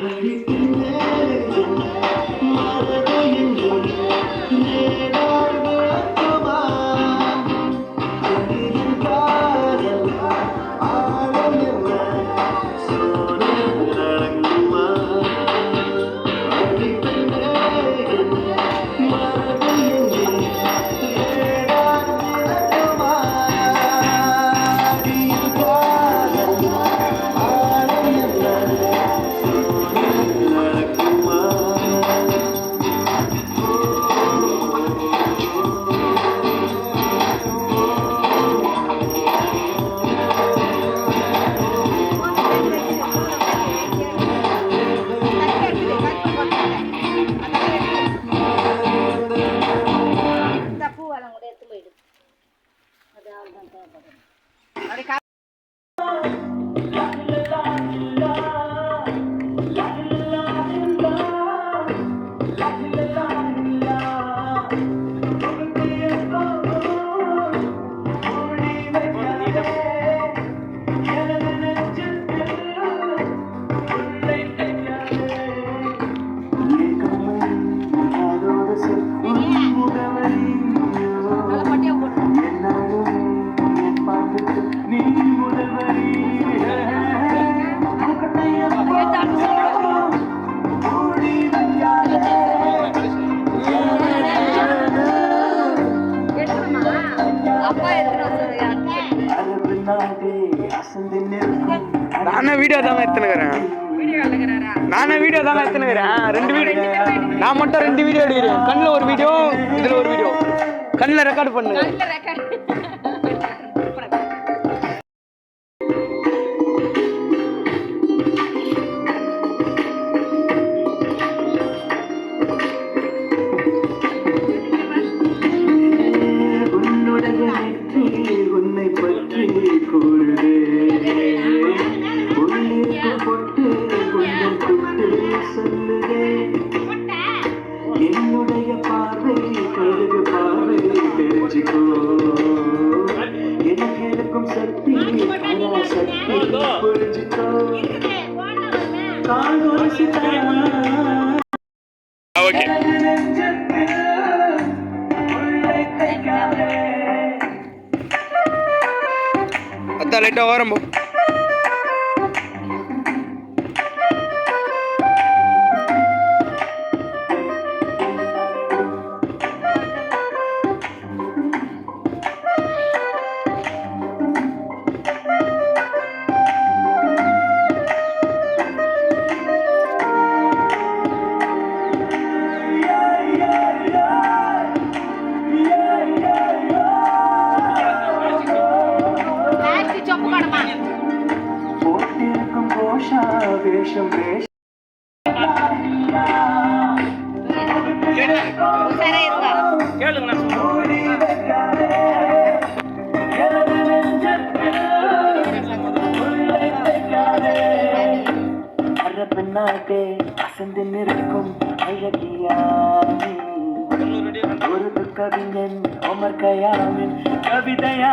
Let me நானே video தான் எடுத்துனுக்கிறேன். நானே வீடியோ தான் எடுத்துனுக்கிறேன். ரெண்டு வீடியோ. நான் மட்டும் ரெண்டு வீடியோ எடுக்கிறேன். கண்ணில் ஒரு வீடியோ இதில் ஒரு வீடியோ. கண்ணில் ரெக்கார்டு பண்ணுங்க ஓகே அதான் லைட்டாக வரம்போ விஷயம் பேஷ் கேளுங்க நான் சொல்றேன் பின்னாட்டே அசந்து நிற்கும் அழகியானி. ஒரு கவிஞன் அமர் கயாமின் கவிதையா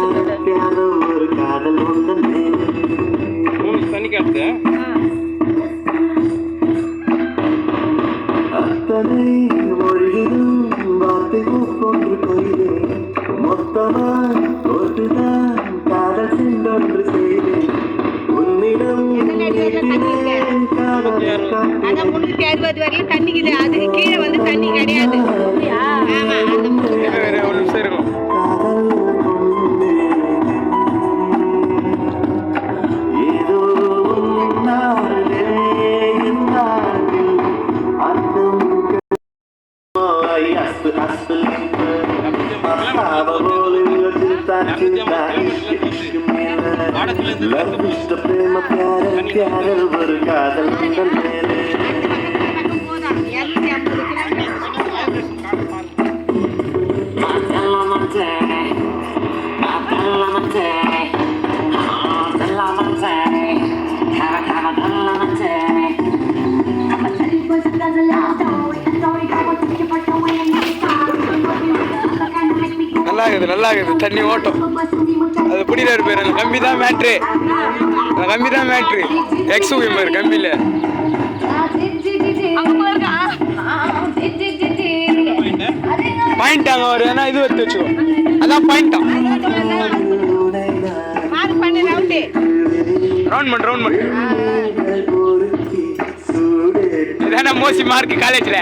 மொத்தமாய் ஒன்றுதான் காதல் சென்றொன்று செய்தேன் உன்னிடம் அதான் முன்னூத்தி அறுபது வரையும் தண்ணிக்குது அதுக்கு கீழே வந்து தண்ணி கிடையாது. பியார ஒரு காதல் உங்கள் மேலே நல்லா இருக்குது நல்லா இருக்குது தண்ணி ஓட்டம். அது பிடிக்கிறாரு பேர். அந்த கம்பி தான் மேட்ரு. அந்த கம்பி தான் மேட்ரு எக்ஸ் பேர் கம்பியில். பாயிண்ட் அங்கே ஒரு ஏன்னா இது எடுத்து வச்சுக்கோ அதான் பாயிண்டா ரவுண்ட் பண்ணு ரவுண்ட் பண்ணு. இதான மோசி மார்க் காலேஜில்